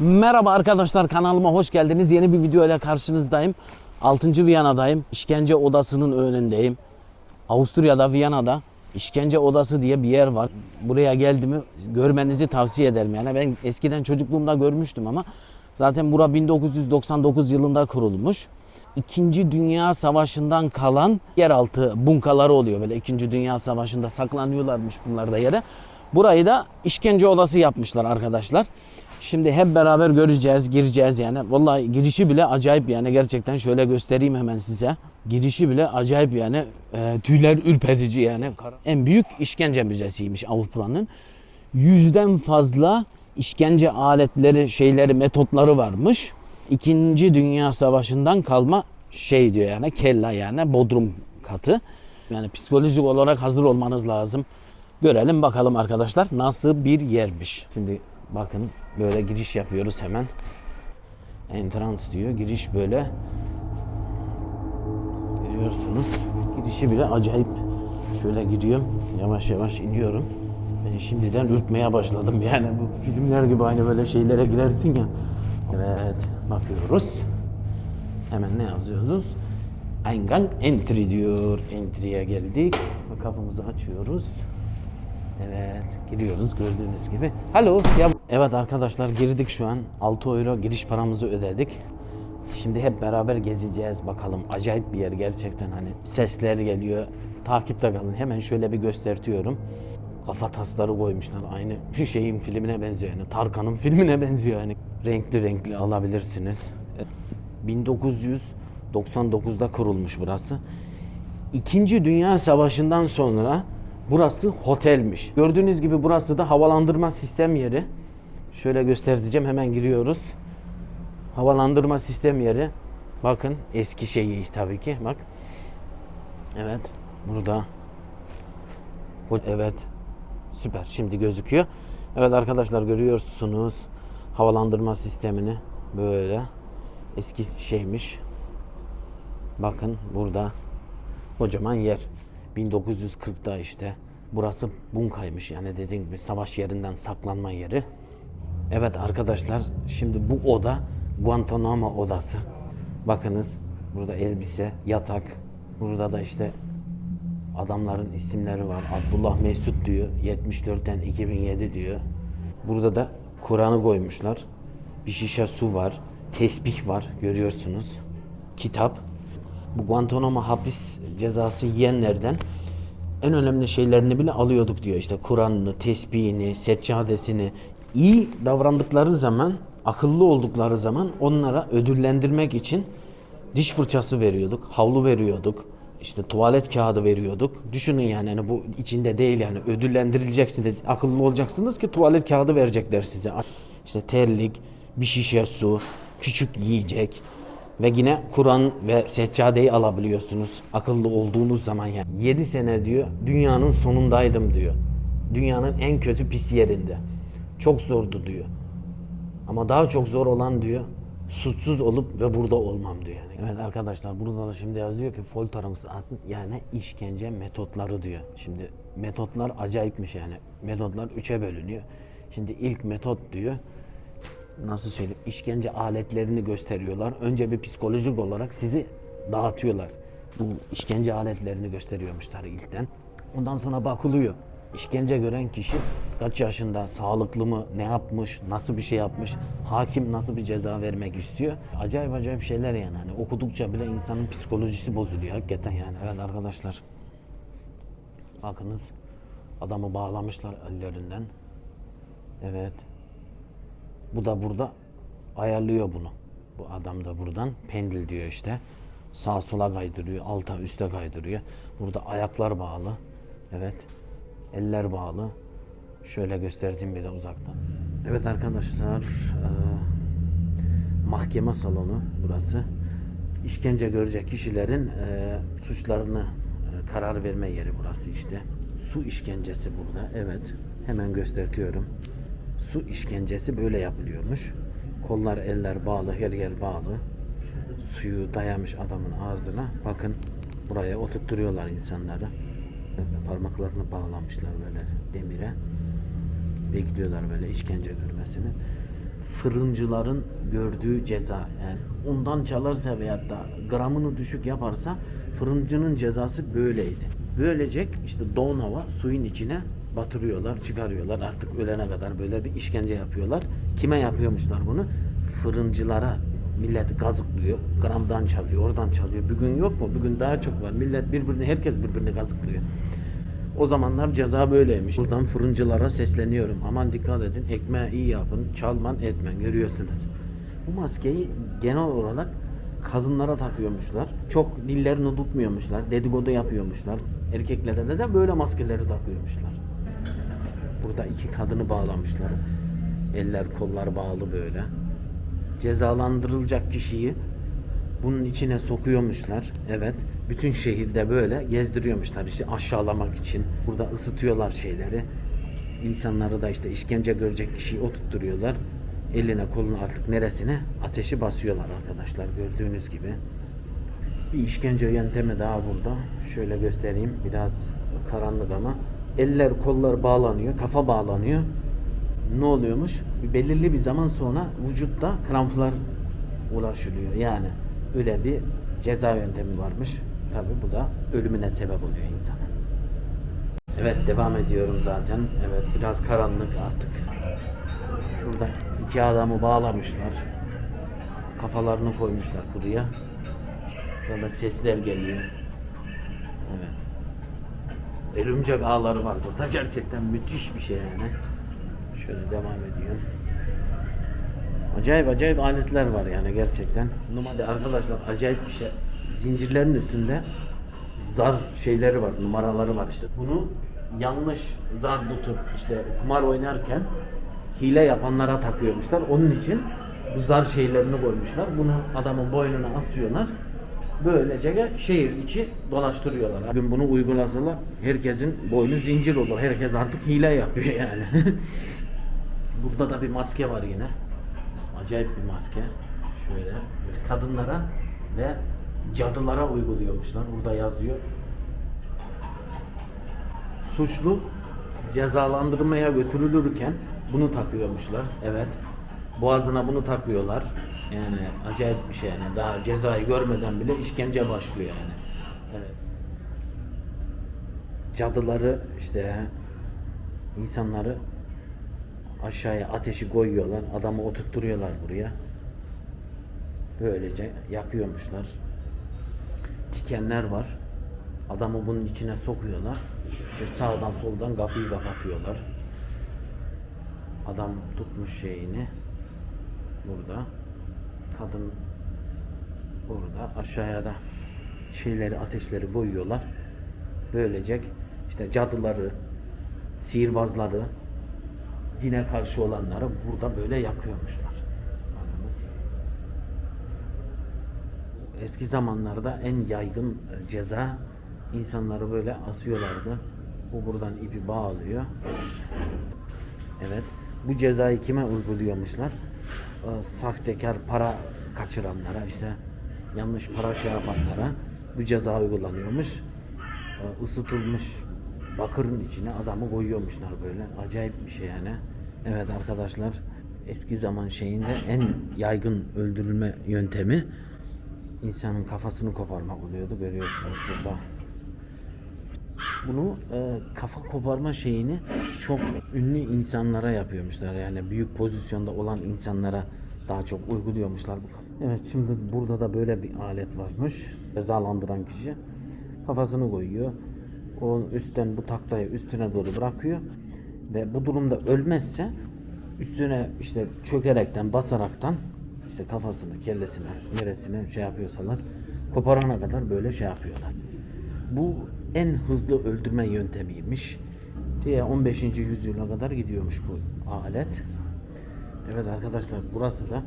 Merhaba arkadaşlar kanalıma hoş geldiniz. Yeni bir video ile karşınızdayım. 6. Viyana'dayım. İşkence odasının önündeyim. Avusturya'da Viyana'da işkence odası diye bir yer var. Buraya geldiğimi görmenizi tavsiye ederim. Yani ben eskiden çocukluğumda görmüştüm ama zaten bura 1999 yılında kurulmuş. İkinci Dünya Savaşı'ndan kalan yeraltı bunkaları oluyor. Böyle İkinci Dünya Savaşı'nda saklanıyorlarmış bunlar da yere. Burayı da işkence odası yapmışlar arkadaşlar. Şimdi hep beraber göreceğiz, gireceğiz yani. Vallahi girişi bile acayip yani gerçekten şöyle göstereyim hemen size. Girişi bile acayip yani e, tüyler ürpetici yani. En büyük işkence müzesiymiş Avrupa'nın. Yüzden fazla işkence aletleri, şeyleri, metotları varmış. İkinci Dünya Savaşı'ndan kalma şey diyor yani kella yani bodrum katı. Yani psikolojik olarak hazır olmanız lazım. Görelim bakalım arkadaşlar nasıl bir yermiş. Şimdi bakın böyle giriş yapıyoruz hemen. Entrance diyor. Giriş böyle. Görüyorsunuz. Girişi bile acayip. Şöyle gidiyorum. Yavaş yavaş iniyorum. Ben şimdiden ürkmeye başladım. Yani bu filmler gibi aynı böyle şeylere girersin ya. Evet. Bakıyoruz. Hemen ne yazıyoruz? Eingang entry diyor. Entry'ye geldik. Kapımızı açıyoruz. Evet, giriyoruz gördüğünüz gibi. Ya evet arkadaşlar girdik şu an. 6 euro giriş paramızı ödedik. Şimdi hep beraber gezeceğiz bakalım. Acayip bir yer gerçekten hani sesler geliyor. Takipte kalın. Hemen şöyle bir göstertiyorum. Kafa tasları koymuşlar. Aynı şu şeyin filmine benziyor yani. Tarkan'ın filmine benziyor yani. Renkli renkli alabilirsiniz. 1999'da kurulmuş burası. İkinci Dünya Savaşı'ndan sonra burası otelmiş. Gördüğünüz gibi burası da havalandırma sistem yeri. Şöyle göstereceğim hemen giriyoruz. Havalandırma sistem yeri. Bakın eski şeyi tabii ki. Bak. Evet. Burada. Bu- Evet. Süper. Şimdi gözüküyor. Evet arkadaşlar görüyorsunuz havalandırma sistemini böyle eski şeymiş. Bakın burada kocaman yer. 1940'da işte burası bunkaymış yani dediğim gibi savaş yerinden saklanma yeri. Evet arkadaşlar şimdi bu oda Guantanamo odası. Bakınız burada elbise, yatak. Burada da işte adamların isimleri var. Abdullah Mesut diyor. 74'ten 2007 diyor. Burada da Kur'an'ı koymuşlar. Bir şişe su var. Tesbih var görüyorsunuz. Kitap. Bu Guantanamo hapis cezası yiyenlerden en önemli şeylerini bile alıyorduk diyor. İşte Kur'an'ını, tesbihini, seccadesini iyi davrandıkları zaman, akıllı oldukları zaman onlara ödüllendirmek için diş fırçası veriyorduk, havlu veriyorduk, işte tuvalet kağıdı veriyorduk. Düşünün yani hani bu içinde değil yani ödüllendirileceksiniz, akıllı olacaksınız ki tuvalet kağıdı verecekler size. İşte terlik, bir şişe su, küçük yiyecek, ve yine Kur'an ve seccadeyi alabiliyorsunuz akıllı olduğunuz zaman yani. 7 sene diyor dünyanın sonundaydım diyor. Dünyanın en kötü pis yerinde. Çok zordu diyor. Ama daha çok zor olan diyor suçsuz olup ve burada olmam diyor. Evet arkadaşlar burada da şimdi yazıyor ki Folter'ın yani işkence metotları diyor. Şimdi metotlar acayipmiş yani. Metotlar üçe bölünüyor. Şimdi ilk metot diyor nasıl söyleyeyim işkence aletlerini gösteriyorlar. Önce bir psikolojik olarak sizi dağıtıyorlar. Bu işkence aletlerini gösteriyormuşlar ilkten. Ondan sonra bakılıyor. İşkence gören kişi kaç yaşında, sağlıklı mı, ne yapmış, nasıl bir şey yapmış, hakim nasıl bir ceza vermek istiyor. Acayip acayip şeyler yani. Hani okudukça bile insanın psikolojisi bozuluyor hakikaten yani. Evet arkadaşlar. Bakınız adamı bağlamışlar ellerinden. Evet. Bu da burada ayarlıyor bunu. Bu adam da buradan pendil diyor işte. Sağa sola kaydırıyor, alta üste kaydırıyor. Burada ayaklar bağlı. Evet. Eller bağlı. Şöyle göstereyim bir de uzaktan. Evet arkadaşlar. eee, mahkeme salonu burası. İşkence görecek kişilerin eee, suçlarını eee, karar verme yeri burası işte. Su işkencesi burada. Evet. Hemen gösteriyorum su işkencesi böyle yapılıyormuş. Kollar eller bağlı, her yer bağlı. Suyu dayamış adamın ağzına. Bakın buraya oturtturuyorlar insanları. Parmaklarını bağlamışlar böyle demire. Bekliyorlar böyle işkence görmesini. fırıncıların gördüğü ceza. Yani ondan çalarsa veyahut da gramını düşük yaparsa fırıncının cezası böyleydi. Böylecek işte don hava suyun içine batırıyorlar, çıkarıyorlar. Artık ölene kadar böyle bir işkence yapıyorlar. Kime yapıyormuşlar bunu? Fırıncılara. Millet gazıklıyor. Gramdan çalıyor, oradan çalıyor. Bugün yok mu? Bugün daha çok var. Millet birbirini, herkes birbirini gazıklıyor. O zamanlar ceza böyleymiş. Buradan fırıncılara sesleniyorum. Aman dikkat edin. Ekmeği iyi yapın. Çalman etmen. Görüyorsunuz. Bu maskeyi genel olarak kadınlara takıyormuşlar. Çok dillerini tutmuyormuşlar. Dedikodu yapıyormuşlar. Erkeklere de, de böyle maskeleri takıyormuşlar. Burada iki kadını bağlamışlar. Eller kollar bağlı böyle. Cezalandırılacak kişiyi bunun içine sokuyormuşlar. Evet. Bütün şehirde böyle gezdiriyormuşlar işte aşağılamak için. Burada ısıtıyorlar şeyleri. İnsanları da işte işkence görecek kişiyi oturtturuyorlar. Eline koluna artık neresine ateşi basıyorlar arkadaşlar gördüğünüz gibi. Bir işkence yöntemi daha burada. Şöyle göstereyim. Biraz karanlık ama. Eller kollar bağlanıyor. Kafa bağlanıyor. Ne oluyormuş? Belirli bir zaman sonra vücutta kramplar ulaşılıyor. Yani öyle bir ceza yöntemi varmış. Tabi bu da ölümüne sebep oluyor insana. Evet devam ediyorum zaten. Evet biraz karanlık artık. Burada iki adamı bağlamışlar. Kafalarını koymuşlar buraya. Böyle sesler geliyor. Evet. Örümcek ağları var burada. Gerçekten müthiş bir şey yani. Şöyle devam ediyorum. Acayip acayip aletler var yani gerçekten. Normalde arkadaşlar acayip bir şey. Zincirlerin üstünde zar şeyleri var, numaraları var işte. Bunu yanlış zar tutup işte kumar oynarken hile yapanlara takıyormuşlar. Onun için bu zar şeylerini koymuşlar. Bunu adamın boynuna asıyorlar. Böylece şehir içi dolaştırıyorlar. Bugün bunu uygulasalar herkesin boynu zincir olur. Herkes artık hile yapıyor yani. Burada da bir maske var yine. Acayip bir maske. Şöyle kadınlara ve cadılara uyguluyormuşlar. Burada yazıyor. Suçlu cezalandırmaya götürülürken bunu takıyormuşlar. Evet. Boğazına bunu takıyorlar. Yani acayip bir şey yani. Daha cezayı görmeden bile işkence başlıyor yani. Evet. Cadıları işte insanları aşağıya ateşi koyuyorlar. Adamı oturtturuyorlar buraya. Böylece yakıyormuşlar. Dikenler var. Adamı bunun içine sokuyorlar. Ve sağdan soldan kapıyı kapatıyorlar. Adam tutmuş şeyini burada. Kadın burada. Aşağıya da şeyleri, ateşleri koyuyorlar. Böylece işte cadıları, sihirbazları, dine karşı olanları burada böyle yakıyormuşlar. Eski zamanlarda en yaygın e, ceza insanları böyle asıyorlardı. Bu buradan ipi bağlıyor. Evet. Bu cezayı kime uyguluyormuşlar? Ee, sahtekar para kaçıranlara işte yanlış para şey yapanlara bu ceza uygulanıyormuş. Ee, ısıtılmış bakırın içine adamı koyuyormuşlar böyle. Acayip bir şey yani. Evet arkadaşlar eski zaman şeyinde en yaygın öldürülme yöntemi insanın kafasını koparmak oluyordu. Görüyorsunuz burada. Bunu e, kafa koparma şeyini çok ünlü insanlara yapıyormuşlar. Yani büyük pozisyonda olan insanlara daha çok uyguluyormuşlar bu. Evet şimdi burada da böyle bir alet varmış. Cezalandıran kişi kafasını koyuyor. O üstten bu taktayı üstüne doğru bırakıyor ve bu durumda ölmezse üstüne işte çökerekten basaraktan işte kafasını, kellesini, neresine şey yapıyorsalar koparana kadar böyle şey yapıyorlar. Bu en hızlı öldürme yöntemiymiş. Diye 15. yüzyıla kadar gidiyormuş bu alet. Evet arkadaşlar burası da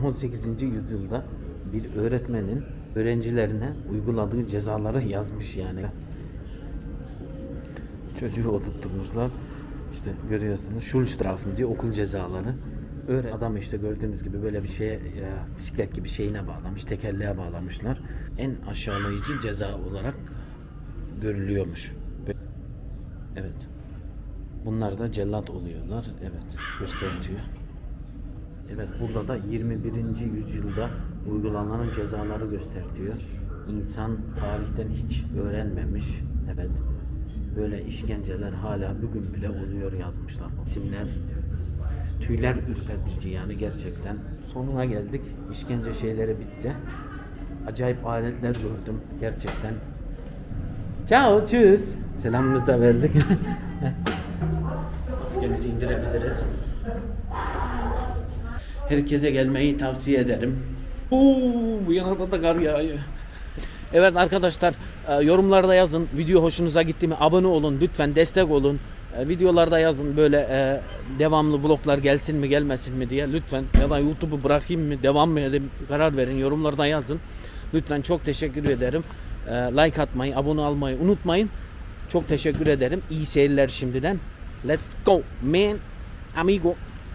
e, 18. yüzyılda bir öğretmenin öğrencilerine uyguladığı cezaları yazmış yani. Çocuğu oturtturmuşlar. İşte görüyorsunuz Schulstrafen diye okul cezaları. Öyle adam işte gördüğünüz gibi böyle bir şeye ya, bisiklet gibi şeyine bağlamış, tekerleğe bağlamışlar. En aşağılayıcı ceza olarak görülüyormuş. Evet. Bunlar da cellat oluyorlar. Evet, göstertiyor. Evet burada da 21. yüzyılda uygulanan cezaları gösteriyor. İnsan tarihten hiç öğrenmemiş. Evet. Böyle işkenceler hala bugün bile oluyor yazmışlar. İsimler tüyler ürpertici yani gerçekten. Sonuna geldik. İşkence şeyleri bitti. Acayip aletler gördüm gerçekten. Ciao, tschüss. Selamımızı da verdik. Maskemizi indirebiliriz. Herkese gelmeyi tavsiye ederim. Oo, bu yanada da kar yağıyor. Evet arkadaşlar e, yorumlarda yazın video hoşunuza gitti mi abone olun lütfen destek olun E, videolarda yazın böyle e, devamlı vloglar gelsin mi gelmesin mi diye lütfen ya da YouTube'u bırakayım mı devam mı edeyim karar verin yorumlarda yazın lütfen çok teşekkür ederim like atmayı abone olmayı unutmayın. Çok teşekkür ederim. İyi seyirler şimdiden. Let's go man amigo